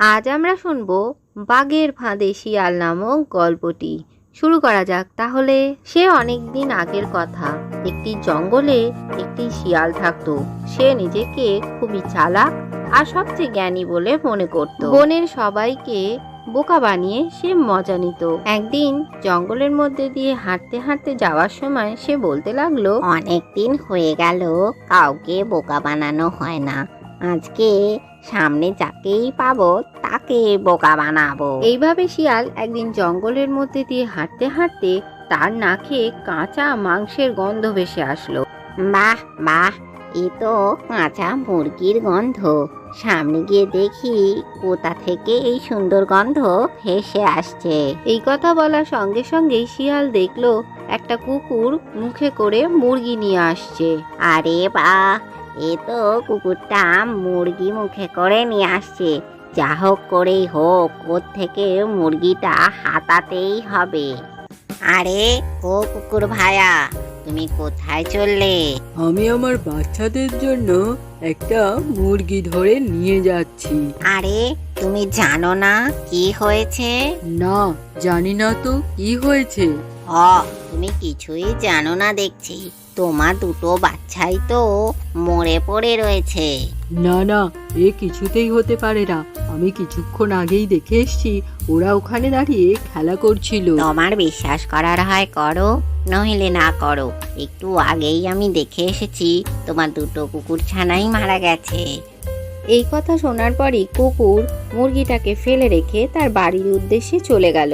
আজ আমরা শুনব বাঘের ফাঁদে শিয়াল নামক গল্পটি। শুরু করা যাক তাহলে। সে অনেক দিন আগের কথা। একটি জঙ্গলে একটি শিয়াল থাকতো। সে নিজেকে খুবই চালাক আর সবচেয়ে জ্ঞানী বলে মনে করত। বনের সবাইকে বোকা বানিয়ে সে মজা নিত। একদিন জঙ্গলের মধ্যে দিয়ে হাঁটতে হাঁটতে যাওয়ার সময় সে বলতে লাগল অনেক দিন হয়ে গেল, কাউকে বোকা বানানো হয় না। আজকে সামনে যাকেই পাবো তাকে বোকা বানাবো। এইভাবে শিয়াল একদিন জঙ্গলের মধ্যে দিয়ে হাঁটতে হাঁটতে তার নাকে কাঁচা মাংসের গন্ধ ভেসে আসলো। বাহ বাহ এ তো কাঁচা মুরগির গন্ধ। সামনে গিয়ে দেখি কোথা থেকে এই সুন্দর গন্ধ ভেসে আসছে। এই কথা বলার সঙ্গে সঙ্গেই শিয়াল দেখল একটা কুকুর মুখে করে মুরগি নিয়ে আসছে। আরে বাহ এ তো কুকুরটা মুরগি মুখে করে নিয়ে আসছে। যা হোক করেই হোক ওর থেকে মুরগিটা হাতাতেই হবে। আরে ও কুকুর ভায়া তুমি কোথায় চললে? আমি আমার বাচ্চাদের জন্য একটা মুরগি ধরে নিয়ে যাচ্ছি। আরে তুমি জানো না কি হয়েছে? না জানি না তো কি হয়েছে। হ তুমি কিছুই জানো না দেখছি। তোমার দুটো বাচ্চাই তো মরে পড়ে রয়েছে। না না এ কিছুতেই হতে পারে না। আমি কিছুক্ষণ আগেই দেখে এসেছি ওরা ওখানে দাঁড়িয়ে খেলা করছিল। তোমার বিশ্বাস করার হয় করো নইলে না করো। একটু আগেই আমি দেখে এসেছি তোমার দুটো কুকুর ছানাই মারা গেছে। এই কথা শোনার পরই কুকুর মুরগিটাকে ফেলে রেখে তার বাড়ির উদ্দেশ্যে চলে গেল।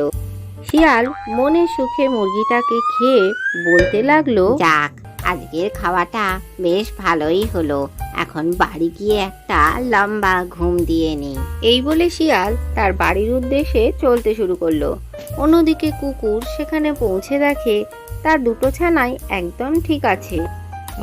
শিয়াল মনের সুখে মুরগিটাকে খেয়ে বলতে লাগল যাক আজকের খাওয়াটা বেশ ভালোই হলো। এখন বাড়ি গিয়ে একটা লম্বা ঘুম দিয়ে নি এই বলে শিয়াল তার বাড়ির উদ্দেশ্যে চলতে শুরু করল। অন্যদিকে কুকুর সেখানে পৌঁছে দেখে তার দুটো ছানাই একদম ঠিক আছে।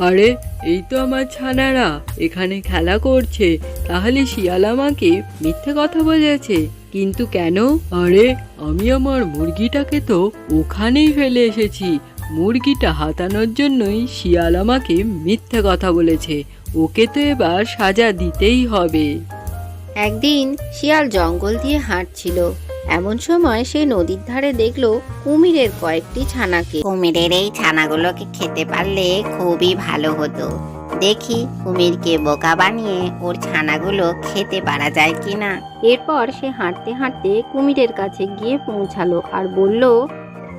আরে এই তো আমার ছানারা এখানে খেলা করছে। তাহলে শিয়াল আমাকে মিথ্যে কথা বলেছে। কিন্তু কেন? আরে আমি আমার মুরগিটাকে তো ওখানেই ফেলে এসেছি। মুরগিটা হাতানোর জন্যই শিয়াল আমাকে মিথ্যে কথা বলেছে। ওকে তো এবার সাজা দিতেই হবে। একদিন শিয়াল জঙ্গল দিয়ে হাঁটছিল। এমন সময় সে নদীর ধারে দেখল কুমিরের কয়েকটি ছানাকে। কুমিরের এই ছানাগুলোকে খেতে পারলে খুবই ভালো হতো। দেখি কুমিরকে বোকা বানিয়ে ওর ছানাগুলো খেতে পারা যায় কিনা। এরপর সে হাঁটতে হাঁটতে কুমিরের কাছে গিয়ে পৌঁছালো আর বলল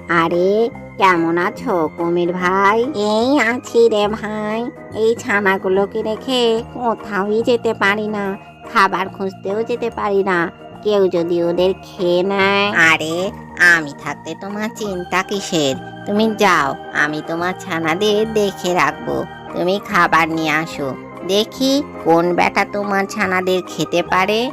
আরে কেমন আছো, কুমির ভাই? এই আছি রে ভাই। এই ছানাগুলোকে রেখে কোথাওই যেতে পারি না, খাবার খুঁজতেও যেতে পারি না। কেউ যদি ওদের খেয়ে নেয়। আরে, আমি থাকতে তোমার চিন্তা কিসের? তুমি যাও, আমি তোমার ছানাদের দেখে রাখব। তুমি খাবার নিয়ে আসো। দেখি কোন বেটা তোমার ছানাদের খেতে পারে।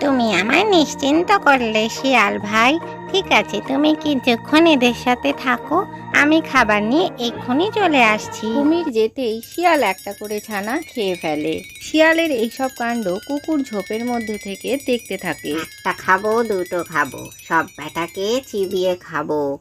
তুমি আমায় নিশ্চিন্ত করলে, শিয়াল ভাই। ঠিক আছে তুমি কিছুক্ষণ এদের সাথে থাকো আমি খাবার নিয়ে এক্ষুনি চলে আসছি। কুমির যেতেই শিয়াল একটা করে ছানা খেয়ে ফেলে। শিয়ালের এইসব কাণ্ড কুকুর ঝোপের মধ্যে থেকে দেখতে থাকে। একটা খাব দুটো খাব সব ব্যাটাকে চিবিয়ে খাব।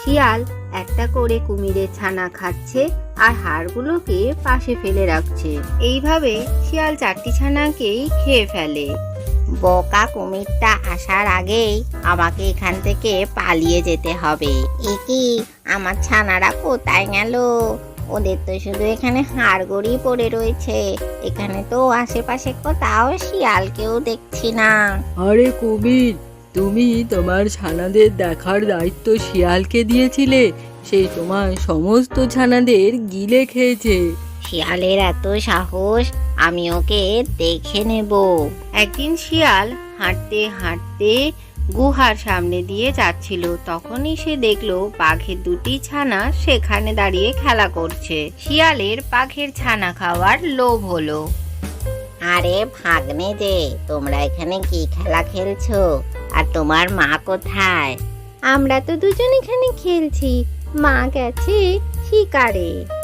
শিয়াল একটা করে কুমিরের ছানা খাচ্ছে আর হাড়গুলোকে পাশে ফেলে রাখছে। এইভাবে শিয়াল চারটি ছানাকেই খেয়ে ফেলে। বোকা কুমিরটা আসার আগেই আমাকে এখান থেকে পালিয়ে যেতে হবে। এ আমার ছানারা কোথায় গেল? ওদের তো শুধু এখানে হাড়গড়ি পড়ে রয়েছে। এখানে তো আশেপাশে কোথাও শিয়ালকেও দেখছি না। আরে কুমির, তুমি তোমার ছানাদের দেখার দায়িত্ব শিয়ালকে দিয়েছিলে। সেই তোমার সমস্ত ছানাদের গিলে খেয়েছে। শিয়ালের এত সাহস, আমি ওকে দেখে নেব। একদিন শিয়াল হাঁটতে হাঁটতে গুহার সামনে দিয়ে যাচ্ছিল। তখনই সে দেখল বাঘের দুটি ছানা সেখানে দাঁড়িয়ে খেলা করছে। শিয়ালের বাঘের ছানা খাওয়ার লোভ হলো। আরে ভাগ্নে যে, তোমরা এখানে কি খেলা খেলছো? আর তোমার মা কোথায়? আমরা তো দুজন এখানে খেলছি। মা গেছে শিকারে।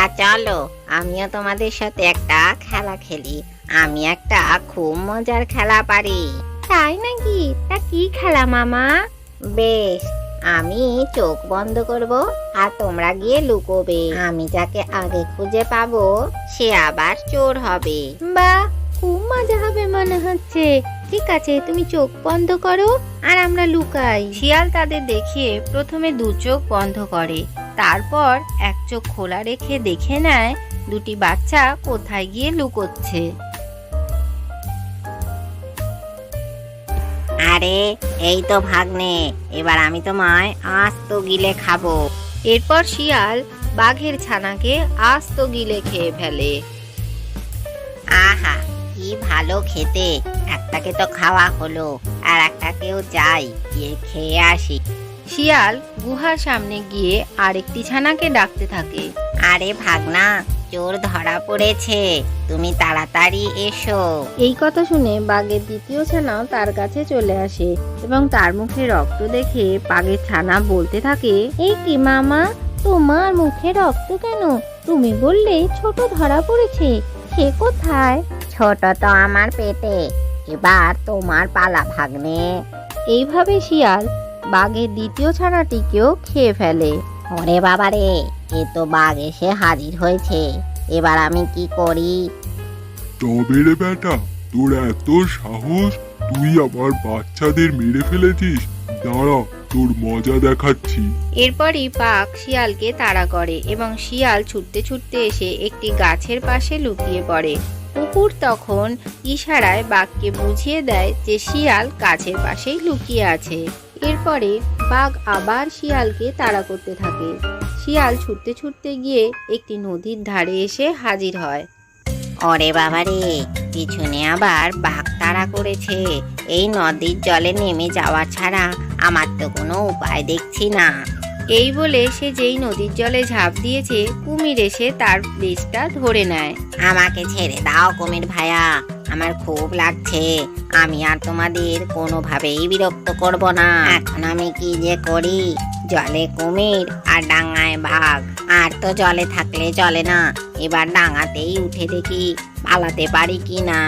তা চলো। আমিও তোমাদের সাথে একটা খেলা খেলি। আমি একটা খুব মজার খেলা পারি। তাই নাকি? তা কি খেলা মামা? বেশ আমি চোখ বন্ধ করব আর তোমরা গিয়ে লুকোবে। আমি যাকে আগে খুঁজে পাবো সে আবার চোর হবে। বা খুব মজা হবে মনে হচ্ছে। ঠিক আছে তুমি চোখ বন্ধ করো আর আমরা লুকাই। শিয়াল তাদের দেখিয়ে প্রথমে দু চোখ বন্ধ করে। তারপর এক চোখ খোলা রেখে দেখে নেয় দুটি বাচ্চা কোথায় গিয়ে লুকোচ্ছে। আরে এই তো ভাগ্নে এবার আমি তোমায় আস্ত গিলে খাব। এরপর শিয়াল বাঘের ছানাকে আস্ত গিলে খেয়ে ফেলে। আহা কি ভালো খেতে একটাকে তো খাওয়া হলো আর একটাকেও যাই গিয়ে খেয়ে আসি। শিয়াল গুহার সামনে গিয়ে আরেকটি ছানাকে ডাকতে থাকে। আরে ভাগনা চোর ধরা পড়েছে। তুমি তাড়াতাড়ি এসো। এই কথা শুনে বাঘের দ্বিতীয় ছানাও তার কাছে চলে আসে এবং তার মুখে রক্ত দেখে বাঘের ছানা বলতে থাকে এই কি মামা তোমার মুখে রক্ত কেন? তুমি বললে ছোট ধরা পড়েছে সে কোথায়? ছোট তো আমার পেটে এবার তোমার পালা ভাগ্নে। এইভাবে শিয়াল বাঘের দ্বিতীয় ছানাটিকেও খেয়ে ফেলে। ওরে বাবা রে এ তো বাঘ এসে হাজির হয়েছে। এবার আমি কি করি? তবে রে বেটা তোর এত সাহস তুই আবার বাচ্চাদের মেরে ফেলেছিস? দাঁড়া তোর মজা দেখাচ্ছি। এরপরই বাঘ শিয়ালকে তাড়া করে এবং শিয়াল ছুটতে ছুটতে এসে একটি গাছের পাশে লুকিয়ে পড়ে। কুকুর তখন ইশারায় বাঘকে বুঝিয়ে দেয় যে শিয়াল গাছের পাশেই লুকিয়ে আছে। এরপরে বাঘ আবার শিয়ালকে তাড়া করতে থাকে। শিয়াল ছুটতে ছুটতে গিয়ে একটি নদীর ধারে এসে হাজির হয়। অরে বাবা রে পিছনে আবার বাঘ তাড়া করেছে। এই নদীর জলে নেমে যাওয়া ছাড়া আমার তো কোনো উপায় দেখছি না। এই বলে সে যেই নদীর জলে ঝাঁপ দিয়েছে কুমির এসে তার লেজটা ধরে নেয়। আমাকে ছেড়ে দাও কুমির ভাইয়া আমার খুব লাগছে। আমি আর তোমাদের কোনোভাবেই বিরক্ত করব না। এখন আমি কি যে করি? জলে কুমির আর ডাঙায় বাঘ। আর তো জলে থাকলে চলে না। এবার ডাঙাতেই উঠে দেখি পালাতে পারি কি না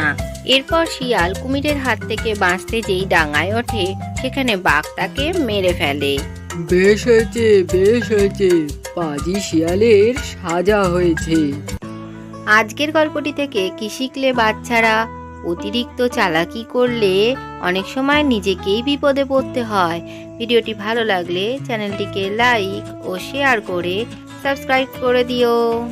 এরপর শিয়াল কুমিরের হাত থেকে বাঁচতে যেই ডাঙায় ওঠে, সেখানে বাঘ তাকে মেরে ফেলে। বেশ হয়েছে বেশ হয়েছে। পাজি শিয়ালের সাজা হয়েছে। আজকের গল্পটি থেকে কি শিখলে বাচ্চারা? অতিরিক্ত চালাকি করলে অনেক সময় নিজেকেই বিপদে পড়তে হয়। ভিডিওটি ভালো লাগলে চ্যানেলটিকে লাইক ও শেয়ার করে সাবস্ক্রাইব করে দিও।